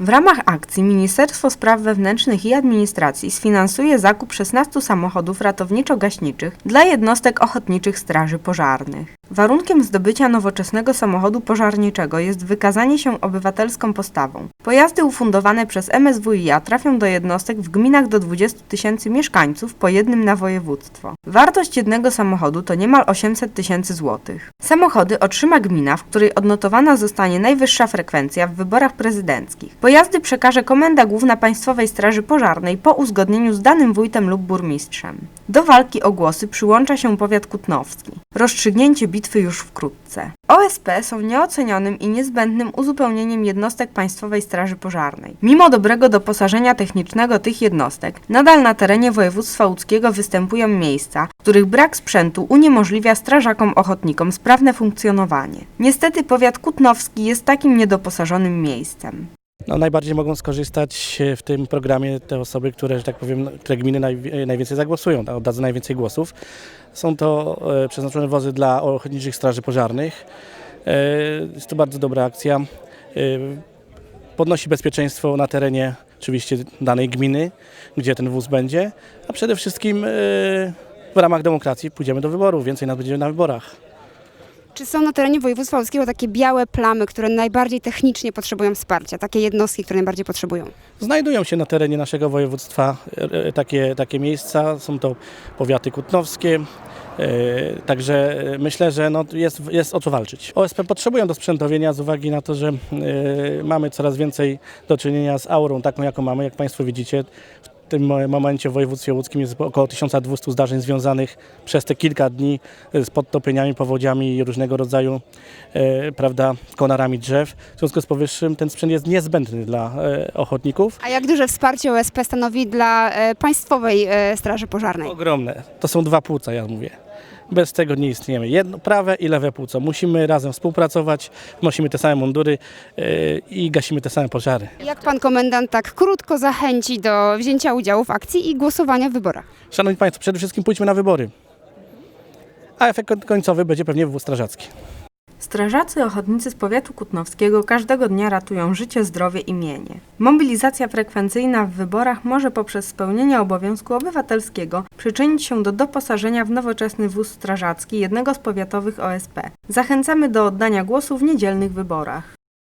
W ramach akcji Ministerstwo Spraw Wewnętrznych i Administracji sfinansuje zakup 16 samochodów ratowniczo-gaśniczych dla jednostek ochotniczych straży pożarnych. Warunkiem zdobycia nowoczesnego samochodu pożarniczego jest wykazanie się obywatelską postawą. Pojazdy ufundowane przez MSWiA trafią do jednostek w gminach do 20 tysięcy mieszkańców, po jednym na województwo. Wartość jednego samochodu to niemal 800 tysięcy złotych. Samochody otrzyma gmina, w której odnotowana zostanie najwyższa frekwencja w wyborach prezydenckich. Pojazdy przekaże Komenda Główna Państwowej Straży Pożarnej po uzgodnieniu z danym wójtem lub burmistrzem. Do walki o głosy przyłącza się powiat kutnowski. Rozstrzygnięcie bitwy już wkrótce. OSP są nieocenionym i niezbędnym uzupełnieniem jednostek Państwowej Straży Pożarnej. Mimo dobrego doposażenia technicznego tych jednostek, nadal na terenie województwa łódzkiego występują miejsca, w których brak sprzętu uniemożliwia strażakom ochotnikom sprawne funkcjonowanie. Niestety powiat kutnowski jest takim niedoposażonym miejscem. No, najbardziej mogą skorzystać e, w tym programie te osoby, które, że tak powiem, które gminy naj, najwięcej zagłosują, oddadzą najwięcej głosów. Są to e, przeznaczone wozy dla ochotniczych straży pożarnych. E, jest to bardzo dobra akcja. E, podnosi bezpieczeństwo na terenie oczywiście danej gminy, gdzie ten wóz będzie, a przede wszystkim e, w ramach demokracji pójdziemy do wyborów, więcej nas będzie na wyborach. Czy są na terenie województwa łódzkiego takie białe plamy, które najbardziej technicznie potrzebują wsparcia? Takie jednostki, które najbardziej potrzebują? Znajdują się na terenie naszego województwa e, takie, takie miejsca, są to powiaty kutnowskie, e, także e, myślę, że no jest, jest o co walczyć. OSP potrzebują do sprzętowienia z uwagi na to, że e, mamy coraz więcej do czynienia z aurą taką, jaką mamy, jak Państwo widzicie. W tym mo- momencie w województwie łódzkim jest około 1200 zdarzeń związanych przez te kilka dni z podtopieniami, powodziami i różnego rodzaju e, prawda, konarami drzew. W związku z powyższym ten sprzęt jest niezbędny dla e, ochotników. A jak duże wsparcie OSP stanowi dla e, Państwowej e, Straży Pożarnej? Ogromne. To są dwa płuca, ja mówię. Bez tego nie istniejemy. Jedno prawe i lewe płuco. Musimy razem współpracować, nosimy te same mundury e, i gasimy te same pożary. Jak Pan Komendant tak krótko zachęci do wzięcia udziału w akcji i głosowania w wyborach? Szanowni Państwo, przede wszystkim pójdźmy na wybory. A efekt koń- końcowy będzie pewnie wywóz strażacki. Strażacy ochotnicy z powiatu kutnowskiego każdego dnia ratują życie, zdrowie i mienie. Mobilizacja frekwencyjna w wyborach może poprzez spełnienie obowiązku obywatelskiego przyczynić się do doposażenia w nowoczesny wóz strażacki jednego z powiatowych OSP. Zachęcamy do oddania głosu w niedzielnych wyborach.